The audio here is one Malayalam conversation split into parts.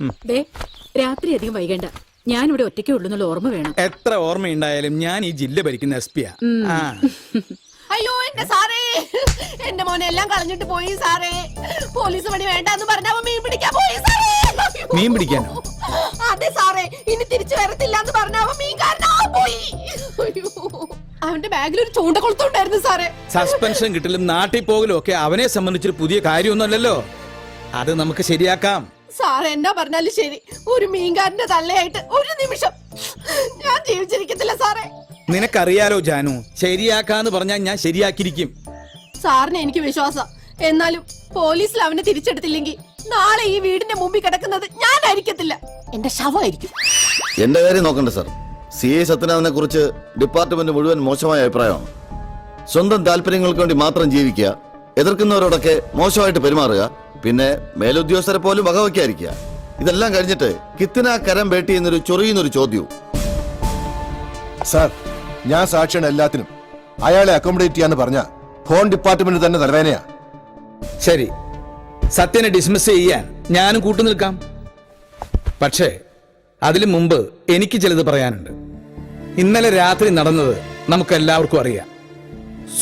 ദേ രാത്രി അധികം വൈകണ്ട. ഞാൻ ഇവിടെ ഒറ്റയ്ക്ക് ഉള്ളുന്നുള്ള ഓർമ്മ വേണം. എത്ര ഓർമ്മയുണ്ടായാലും ഞാൻ ഈ ജില്ല ഭരിക്കുന്ന എസ് പിയാ ആ. അയ്യോ എന്റെ സാറേ. എന്റെ മോനെ എല്ലാം കളഞ്ഞിട്ട് പോയി സാറേ. പോലീസ് പണി വേണ്ടെന്ന് പറഞ്ഞ അവൻ മീൻ പിടിക്കാൻ പോയി സാറേ. മീൻ പിടിക്കാനോ? അതെ സാറേ ഇനി തിരിച്ചു വരത്തില്ല എന്ന് പറഞ്ഞ അവൻ കാരണം പോയി. അയ്യോ. അവന്റെ ബാഗിൽ ഒരു ചൂണ്ടക്കൊളുത്തുണ്ടായിരുന്നു സാറേ. സസ്പെൻഷൻ കിട്ടലും നാട്ടിൽ പോകലും ഒക്കെ അവനെ സംബന്ധിച്ചൊരു പുതിയ കാര്യമൊന്നുമല്ലല്ലോ. അത് നമുക്ക് ശരിയാക്കാം. സാറേ എന്നാ പറഞ്ഞാലും ശരി. ഒരു മീൻകാരന്റെ തള്ളയായിട്ട് ഒരു നിമിഷം. ഞാൻ ജീവിച്ചിരിക്കത്തില്ല സാറേ. നിനക്കറിയാലോ ജാനു ശരിയാക്കാന്ന് പറഞ്ഞാൽ ഞാൻ ശരിയാക്കിയിരിക്കും. സാറിന് എനിക്ക് വിശ്വാസം. എന്നാലും പോലീസിൽ അവനെ തിരിച്ചെടുത്തില്ലെങ്കിൽ നാളെ ഈ വീടിന്റെ മുമ്പിൽ കിടക്കുന്നത് ഞാനായിരിക്കത്തില്ല. എന്റെ ശവമായിരിക്കും. എന്റെ കാര്യം നോക്കണ്ട സാർ. സി ഐ സത്യനാഥനെ കുറിച്ച് ഡിപ്പാർട്ട്മെന്റ് മുഴുവൻ മോശമായ അഭിപ്രായമാണ്. സ്വന്തം താല്പര്യങ്ങൾക്ക് വേണ്ടി മാത്രം ജീവിക്കുക എതിർക്കുന്നവരോടൊക്കെ മോശമായിട്ട് പെരുമാറുക പിന്നെ മേലുദ്യോഗസ്ഥരെ പോലും വകവയ്ക്കാതിരിക്കുക. ഇതെല്ലാം കഴിഞ്ഞിട്ട് കിത്തിന കരം വേട്ടി എന്നൊരു ചൊറിയുന്നൊരു ചോദ്യവും. സാർ ഞാൻ സാക്ഷിയാണ് എല്ലാത്തിനും. അയാളെ അക്കോമഡേറ്റ് ചെയ്യാന്ന് പറഞ്ഞ ഫോൺ ഡിപ്പാർട്ട്മെന്റ് തന്നെ തലവേനയാ ശരി. സത്യനെ ഡിസ്മിസ് ചെയ്യാൻ ഞാനും കൂട്ടു നിൽക്കാം. പക്ഷേ അതിനു മുമ്പ് എനിക്ക് ചിലത് പറയാനുണ്ട്. ഇന്നലെ രാത്രി നടന്നത് നമുക്കെല്ലാവർക്കും അറിയാം.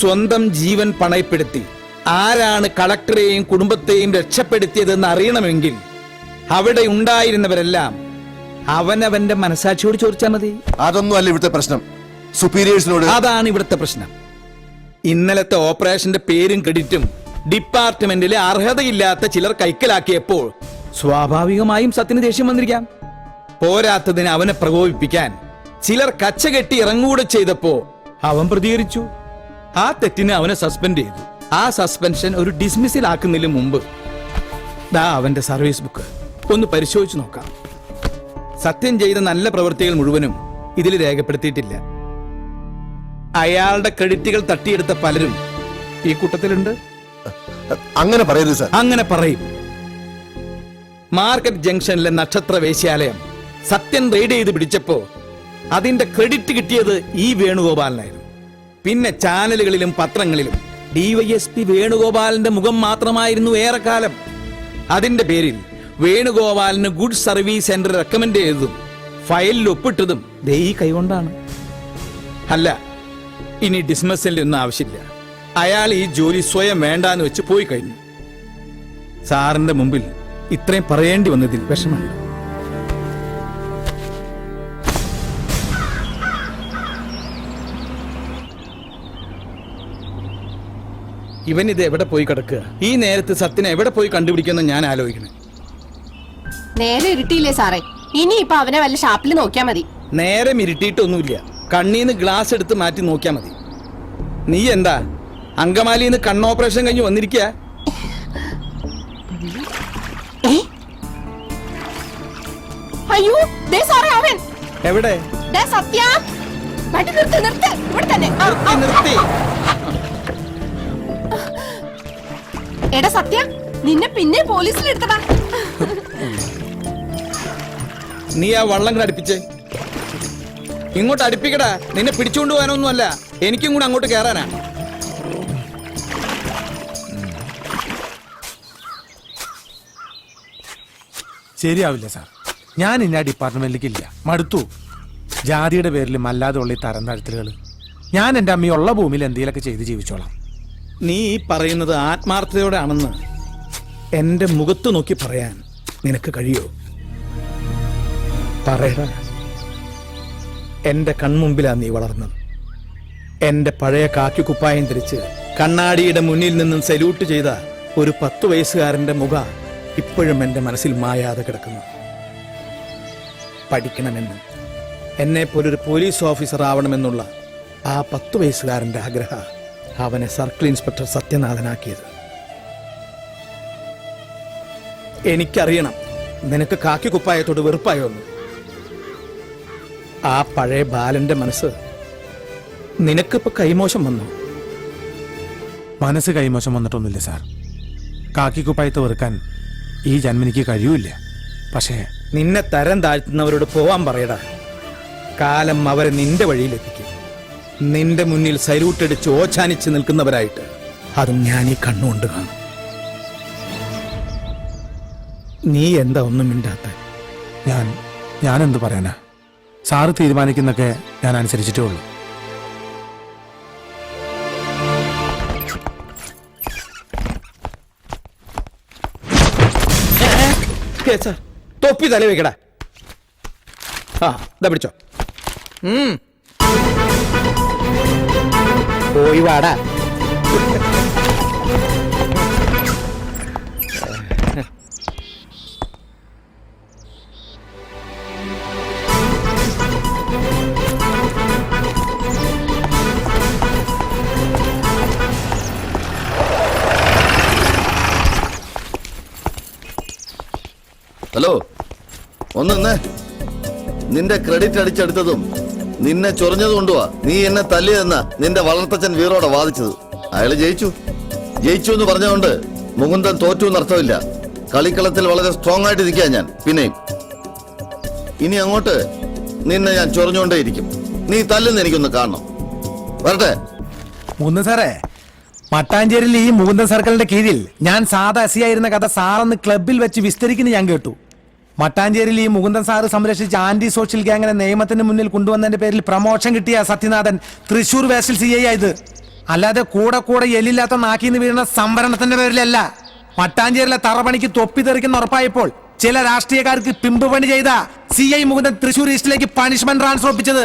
സ്വന്തം ജീവൻ പണയപ്പെടുത്തി ആരാണ് കളക്ടറെയും കുടുംബത്തെയും രക്ഷപ്പെടുത്തിയതെന്ന് അറിയണമെങ്കിൽ അവിടെ ഉണ്ടായിരുന്നവരെല്ലാം അവനവന്റെ മനസാക്ഷിയോട് ചോദിച്ചാൽ മതി. അതൊന്നും അല്ല ഇവിടുത്തെ പ്രശ്നം. സുപ്പീരിയേഴ്സിനോട് അതാണ് ഇവിടുത്തെ പ്രശ്നം. ഇന്നലത്തെ ഓപ്പറേഷന്റെ പേരും ക്രെഡിറ്റും ഡിപ്പാർട്ട്മെന്റിലെ അർഹതയില്ലാത്ത ചിലർ കൈക്കലാക്കിയപ്പോൾ സ്വാഭാവികമായും സത്യന് ദേഷ്യം വന്നിരിക്കാം. പോരാത്തതിന് അവനെ പ്രകോപിപ്പിക്കാൻ ചിലർ കച്ചകെട്ടി ഇറങ്ങൂടെ ചെയ്തപ്പോ അവൻ പ്രതികരിച്ചു. ആ തെറ്റിന് അവനെ സസ്പെൻഡ് ചെയ്തു. ആ സസ്പെൻഷൻ ഒരു ഡിസ്മിസിൽ ആക്കുന്നതിന് മുമ്പ്. ദാ അവന്റെ സർവീസ് ബുക്ക് ഒന്ന് പരിശോധിച്ചു നോക്കാം. സത്യം ചെയ്ത നല്ല പ്രവൃത്തികൾ മുഴുവനും ഇതിൽ രേഖപ്പെടുത്തിയിട്ടില്ല. അയാളുടെ ക്രെഡിറ്റുകൾ തട്ടിയെടുത്ത പലരും ഈ കൂട്ടത്തിലുണ്ട്? അങ്ങനെ പറയരുത് സാർ. അങ്ങനെ പറയും. മാർക്കറ്റ് ജംഗ്ഷനിലെ നക്ഷത്ര വേശ്യാലയം സത്യൻ റെയ്ഡ് ചെയ്ത് പിടിച്ചപ്പോ അതിന്റെ ക്രെഡിറ്റ് കിട്ടിയത് ഈ വേണുഗോപാലനായിരുന്നു. പിന്നെ ചാനലുകളിലും പത്രങ്ങളിലും ഡിവൈഎസ്പി വേണുഗോപാലിന്റെ മുഖം മാത്രമായിരുന്നു ഏറെക്കാലം. അതിന്റെ പേരിൽ വേണുഗോപാലിന് ഗുഡ് സർവീസ് സെന്റർ റെക്കമെൻഡ് ചെയ്തതും ഫയലിൽ ഒപ്പിട്ടതും ദേ ഈ കൈകൊണ്ടാണ് അല്ല ഇനി ഡിസ്മസലിന്റെ ആവശ്യമില്ല. അയാൾ ഈ ജോലി സ്വയം വേണ്ടാന്ന് വെച്ച് പോയി കഴിഞ്ഞു. സാറിന്റെ മുമ്പിൽ ഇത്രയും പറയേണ്ടി വന്നതിൽ വിഷമമുണ്ട്. ഇവൻ ഇത് എവിടെ പോയി കിടക്കുക? ഈ നേരത്ത് സത്യനെ എവിടെ പോയി കണ്ടുപിടിക്കുന്ന ഞാൻ ആലോചിക്കുന്നു നേരെ ഇരുട്ടിയില്ലേ സാറേ? ഇനി ഇപ്പൊ അവനെ വല്ല ഷാപ്പിൽ നോക്കിയാ മതി. നേരെ മിരുട്ടിയിട്ടൊന്നുമില്ല. കണ്ണീന്ന് ഗ്ലാസ് എടുത്ത് മാറ്റി നോക്കിയാ മതി. നീ എന്താ? അങ്കമാലിന്ന് കണ്ണോപ്പറേഷൻ കഴിഞ്ഞ് വന്നിരിക്കുക അയ്യോ ദേ സാറേ അവൻ. എവിടെ? ദേ സത്യ. നിർത്തി നിർത്ത്. ഇവിടെ തന്നെ. നിർത്തി എടാ സത്യ നിന്നെ പിന്നെ പോലീസിൽ എടുത്തടാ നീ ആ വള്ളം കൂടെ അടുപ്പിച്ചേ. ഇങ്ങോട്ട് അടുപ്പിക്കടാ. നിന്നെ പിടിച്ചുകൊണ്ട് പോകാനൊന്നുമല്ല. എനിക്കും കൂടെ അങ്ങോട്ട് കയറാനാ ശരിയാവില്ല സാർ. ഞാൻ ഇന്ന ഡിപ്പാർട്ട്മെന്റിലേക്ക് ഇല്ല. മടുത്തു. ജാതിയുടെ പേരിലും അല്ലാതെ ഉള്ള ഈ തരം താഴ്ത്തലുകൾ ഞാൻ എന്റെ അമ്മയുള്ള ഭൂമിയിൽ എന്തെങ്കിലുമൊക്കെ ചെയ്ത് ജീവിച്ചോളാം. നീ പറയുന്നത് ആത്മാർത്ഥതയോടെ എന്റെ മുഖത്ത് നോക്കി പറയാൻ നിനക്ക് കഴിയോ? പറയടാ എന്റെ കൺമുമ്പിലാ നീ വളർന്നത്. എന്റെ പഴയ കാക്കി കുപ്പായം ധരിച്ച് കണ്ണാടിയുടെ മുന്നിൽ നിന്നും സല്യൂട്ട് ചെയ്ത ഒരു പത്ത് വയസ്സുകാരന്റെ മുഖ ഇപ്പോഴും എന്റെ മനസ്സിൽ മായാതെ കിടക്കുന്നു. പഠിക്കണമെന്ന് എന്നെ. പോലൊരു പോലീസ് ഓഫീസർ ആവണമെന്നുള്ള ആ പത്ത് വയസ്സുകാരന്റെ ആഗ്രഹ അവനെ സർക്കിൾ ഇൻസ്പെക്ടർ സത്യനാഥനാക്കിയത്. എനിക്കറിയണം. നിനക്ക് കാക്കി കുപ്പായത്തോട് വെറുപ്പായോന്ന് ആ പഴയ ബാലന്റെ മനസ്സ് നിനക്കിപ്പോ കൈമോശം വന്നു? മനസ്സ് കൈമോശം വന്നിട്ടൊന്നുമില്ല സാർ. കാക്കിക്കുപ്പായത്ത് വെറുക്കാൻ ഈ ജന്മനിക്ക് കഴിയൂല പക്ഷേ നിന്നെ തരം താഴ്ത്തുന്നവരോട് പോവാൻ പറയടാ. കാലം അവരെ നിന്റെ വഴിയിലെത്തിക്കും. നിന്റെ മുന്നിൽ സൈരൂട്ടടിച്ച് ഓച്ചാനിച്ച് നിൽക്കുന്നവരായിട്ട് അതും ഞാൻ ഈ കണ്ണുകൊണ്ട് കാണും. നീ എന്താ ഒന്നും മിണ്ടാത്ത? ഞാൻ ഞാൻ എന്ത് പറയാനാ? സാറ് തീരുമാനിക്കുന്നൊക്കെ ഞാൻ അനുസരിച്ചിട്ടേ ഉള്ളൂ. തൊപ്പി തല വെക്കടാ ആ ഇതാ പിടിച്ചോ. പോയി വാടാ ഹലോ ഒന്ന് നിന്റെ ക്രെഡിറ്റ് അടിച്ചെടുത്തതും നിന്നെ ചൊറിഞ്ഞത് കൊണ്ടുവാ. നീ എന്നെ തല്ലിയതെന്ന നിന്റെ വളർത്തച്ഛൻ വീറോടെ വാദിച്ചത്. അയാൾ ജയിച്ചു. ജയിച്ചു എന്ന് പറഞ്ഞതുകൊണ്ട് മുകുന്ദൻ തോറ്റു എന്നർത്ഥമില്ല കളിക്കളത്തിൽ വളരെ സ്ട്രോങ് ആയിട്ട് ഇരിക്കാൻ ഞാൻ. പിന്നെയും. ഇനി അങ്ങോട്ട് നിന്നെ ഞാൻ ചൊറിഞ്ഞുകൊണ്ടേയിരിക്കും. നീ തല്ലുന്ന എനിക്കൊന്ന് കാണണം. വരട്ടെ. മുകുന്ദൻ സാറേ മട്ടാഞ്ചേരിയിൽ ഈ മുകുന്ദൻ സർക്കിളിന്റെ കീഴിൽ ഞാൻ സാധാ എസ് ആയിരുന്ന കഥ സാറെന്ന് ക്ലബിൽ വെച്ച് വിസ്തരിക്കുന്ന ഞാൻ കേട്ടു. മട്ടാഞ്ചേരിയിൽ ഈ മുകുന്ദൻ സാറ് സംരക്ഷിച്ച ആന്റി സോഷ്യൽ ഗ്യാങ്ങിനെ നിയമത്തിന് മുന്നിൽ കൊണ്ടുവന്നതിന്റെ പേരിൽ പ്രമോഷൻ കിട്ടിയ സത്യനാഥൻ തൃശൂർ വേസിൽ സി ഐ ആയത് അല്ലാതെ കൂടെ കൂടെ എല്ലില്ലാത്ത നാക്കിന്ന് വീഴുന്ന സംവരണത്തിന്റെ പേരിലല്ല. മട്ടാഞ്ചേരിയിലെ തറപണിക്ക് തൊപ്പി തെറിക്കുന്ന ഉറപ്പായപ്പോൾ ചില രാഷ്ട്രീയക്കാർക്ക് പിമ്പ് പണി ചെയ്ത സി ഐ മുകുന്ദൻ തൃശൂർ ഈസ്റ്റിലേക്ക് പണിഷ്മെന്റ് ട്രാൻസ്ഫർ ഒപ്പിച്ചത്.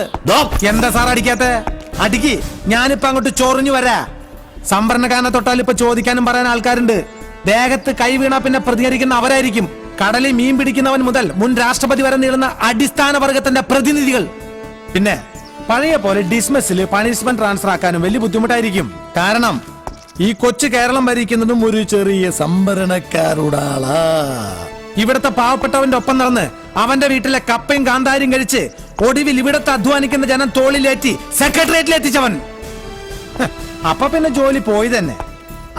എന്താ സാർ അടിക്കാത്ത? അടിക്ക്. ഞാനിപ്പോ അങ്ങോട്ട് ചൊറിഞ്ഞു വരാ. സംവരണക്കാരനെ തൊട്ടാൽ ഇപ്പൊ ചോദിക്കാനും പറയാൻ ആൾക്കാരുണ്ട്. ദേഹത്ത് കൈ വീണാ പിന്നെ പ്രതികരിക്കുന്ന അവരായിരിക്കും. കടലിൽ മീൻ പിടിക്കുന്നവൻ മുതൽ മുൻ രാഷ്ട്രപതി വരെ നീളുന്ന അടിസ്ഥാന വർഗത്തിന്റെ പ്രതിനിധികൾ. പിന്നെ പഴയ പോലെ ഡിസ്മസിൽ പണിഷ്മെന്റ് ട്രാൻസ്ഫർ ആക്കാനും വലിയ ബുദ്ധിമുട്ടായിരിക്കും. കാരണം ഈ കൊച്ചു കേരളം ഭരിക്കുന്നതും ഒരു ചെറിയ സംഭരണക്കാരുടാളാ. ഇവിടത്തെ പാവപ്പെട്ടവന്റെ ഒപ്പം നടന്ന് അവന്റെ വീട്ടിലെ കപ്പയും കാന്താരിയും കഴിച്ച് ഒടുവിൽ ഇവിടത്തെ അധ്വാനിക്കുന്ന ജനം തോളിലേറ്റി സെക്രട്ടേറിയറ്റിൽ എത്തിച്ചവൻ. അപ്പൊ പിന്നെ ജോലി പോയി തന്നെ.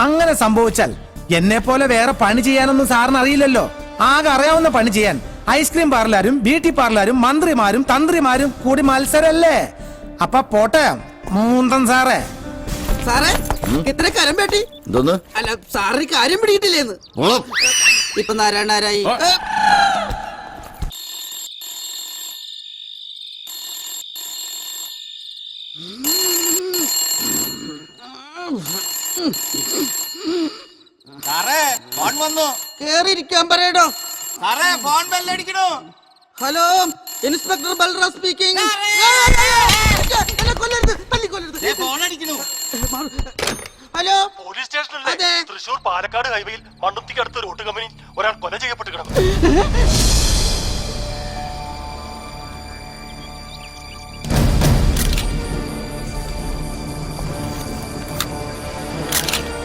അങ്ങനെ സംഭവിച്ചാൽ എന്നെ പോലെ വേറെ പണി ചെയ്യാനൊന്നും സാറിന് അറിയില്ലല്ലോ. ആകെ അറിയാവുന്ന പണി ചെയ്യാൻ. ഐസ്ക്രീം പാർലറും ബ്യൂട്ടി പാർലറും മന്ത്രിമാരും തന്ത്രിമാരും കൂടി മത്സരല്ലേ? അപ്പൊ പോട്ടെ മൂന്തൻ സാറേ. സാറേ എത്ര കരം പേട്ടി? എന്തോന്ന്? അല്ല സാറിന് കാര്യം പിടിയിട്ടില്ലേന്ന് ഇപ്പൊ നാരായണാരായി ഏ, സാറേ ഫോൺ വന്നു. കേറിയിരിക്കാൻ പറയടോ. സാറേ phone ബെല്ലടിക്കണോ? Hello inspector Balram speaking. എന്നെ കൊല്ലരുത് തല്ലി കൊല്ലരുത്. ദേ ഫോൺ അടിക്കണു. ഹലോ. പോലീസ് സ്റ്റേഷനിലെ തൃശൂർ പാലക്കാട് ഹൈവേയിൽ മണ്ണുത്തിക്കടുത്ത് റോട്ട് കമ്പനി ഒരാൾ കൊല ചെയ്യപ്പെട്ട് കിടന്നു